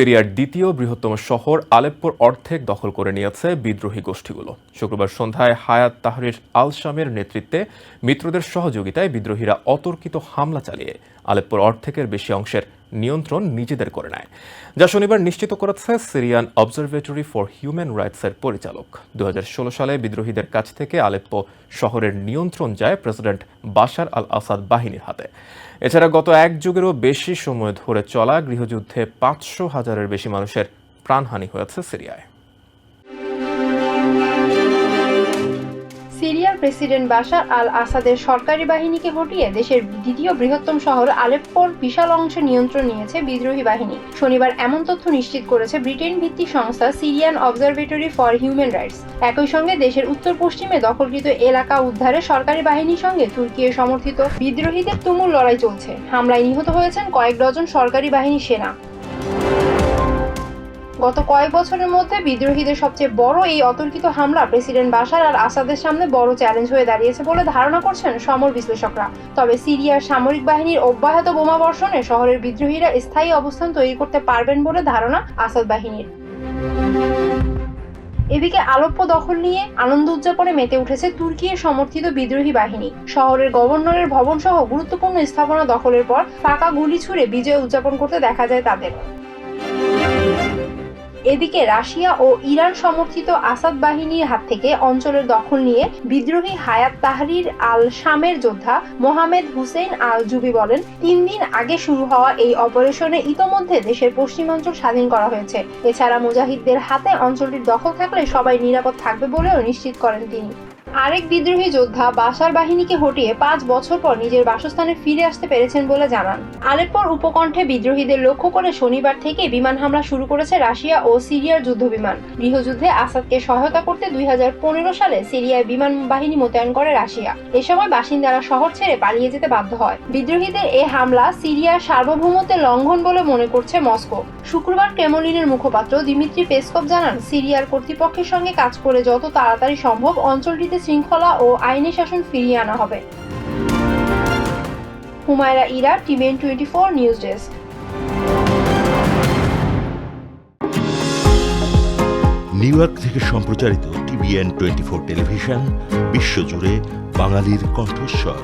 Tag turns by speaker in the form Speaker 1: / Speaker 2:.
Speaker 1: সিরিয়ার দ্বিতীয় বৃহত্তম শহর আলেপ্পোর অর্ধেক দখল করে নিয়েছে বিদ্রোহী গোষ্ঠীগুলো। শুক্রবার সন্ধ্যায় হায়াত তাহরির আল শামের নেতৃত্বে মিত্রদের সহযোগিতায় বিদ্রোহীরা অতর্কিত হামলা চালিয়ে আলেপ্পোর অর্ধেকের বেশি অংশের নিয়ন্ত্রণ নিজেদের করে নেয়, যা শনিবার নিশ্চিত করেছে সিরিয়ান অবজারভেটরি ফর হিউম্যান রাইটসের পরিচালক। দু হাজার ষোলো সালে বিদ্রোহীদের কাছ থেকে আলেপ্পো শহরের নিয়ন্ত্রণ যায় প্রেসিডেন্ট বাশার আল আসাদ বাহিনীর হাতে। এছাড়া গত এক যুগেরও বেশি সময় ধরে চলা গৃহযুদ্ধে পাঁচশো হাজারের বেশি মানুষের প্রাণহানি হয়েছে সিরিয়ায়।
Speaker 2: প্রেসিডেন্ট বাশার আল আসাদের সরকারি বাহিনীকে হটিয়ে দেশের দ্বিতীয় বৃহত্তম শহর আলেপ্পোর বিশাল অংশ নিয়ন্ত্রণ নিয়েছে বিদ্রোহী বাহিনী। শনিবার এমন তথ্য নিশ্চিত করেছে ব্রিটেন ভিত্তিক সংস্থা Syrian observatory for human rights. একই সঙ্গে দেশের উত্তর পশ্চিমে দখলকৃত এলাকা উদ্ধারে সরকারি বাহিনীর সঙ্গে তুর্কির সমর্থিত বিদ্রোহীদের তুমুল লড়াই চলছে। হামলায় নিহত হয়েছেন কয়েক ডজন সরকারি বাহিনী সেনা। গত কয়েক বছরের মধ্যে বিদ্রোহীদের সবচেয়ে বড় এই অতর্কিত হামলা প্রেসিডেন্ট বাশার আর আসাদের সামনে বড় চ্যালেঞ্জ হয়ে দাঁড়িয়েছে বলে ধারণা করছেন সমর বিশ্লেষকরা। তবে সিরিয়ার সামরিক বাহিনীর অব্যাহত বোমা বর্ষণে শহরের বিদ্রোহীরা স্থায়ী অবস্থান তৈরি করতে পারবেন বলে ধারণা আসাদ বাহিনীর। এদিকে আলোপ্য দখল নিয়ে আনন্দ উদযাপনে মেতে উঠেছে তুর্কির সমর্থিত বিদ্রোহী বাহিনী। শহরের গভর্নরের ভবন সহ গুরুত্বপূর্ণ স্থাপনা দখলের পর ফাঁকা গুলি ছুড়ে বিজয় উদযাপন করতে দেখা যায় তাদের। এদিকে রাশিয়া ও ইরান সমর্থিত আসাদ বাহিনীর হাত থেকে অঞ্চলের দখল নিয়ে বিদ্রোহী হায়াত তাহরির আল শামের যোদ্ধা মোহামেদ হুসেন আল জুবি বলেন, তিন দিন আগে শুরু হওয়া এই অপারেশনে ইতোমধ্যে দেশের পশ্চিমাঞ্চল স্বাধীন করা হয়েছে। এছাড়া মুজাহিদদের হাতে অঞ্চলটির দখল থাকলে সবাই নিরাপদ থাকবে বলেও নিশ্চিত করেন তিনি। আরেক বিদ্রোহী যোদ্ধা বাসার বাহিনীকে হটিয়ে পাঁচ বছর পর নিজের বাসস্থানে ফিরে আসতে পেরেছেন বলে জানান। আলেপ্পোর উপকণ্ঠে বিদ্রোহীদের লক্ষ্য করে শনিবার থেকে বিমান হামলা শুরু করেছে রাশিয়া ও সিরিয়ার যুদ্ধ বিমান। গৃহযুদ্ধে আসাদকে সহায়তা করতে দুই সালে সিরিয়ায় বিমান বাহিনী মোতায়েন করে রাশিয়া। এ সময় বাসিন্দারা শহর ছেড়ে পালিয়ে যেতে বাধ্য হয়। বিদ্রোহীদের এ হামলা সিরিয়ার সার্বভৌমত্বের লঙ্ঘন বলে মনে করছে মস্কো। শুক্রবার ক্রেমলিনের মুখপাত্র দিমিত্রি পেসকভ জানান, সিরিয়ার কর্তৃপক্ষের সঙ্গে কাজ করে যত তাড়াতাড়ি সম্ভব অঞ্চলটিতে শৃঙ্খলা ও আইনি শাসন ফিরিয়ে আনা হবে। Humayra Ira TVN twenty four, news desk.
Speaker 3: New York থেকে সম্প্রচারিত টিভিএন টোয়েন্টি ফোর টেলিভিশন, বিশ্বজুড়ে বাঙালির কণ্ঠস্বর।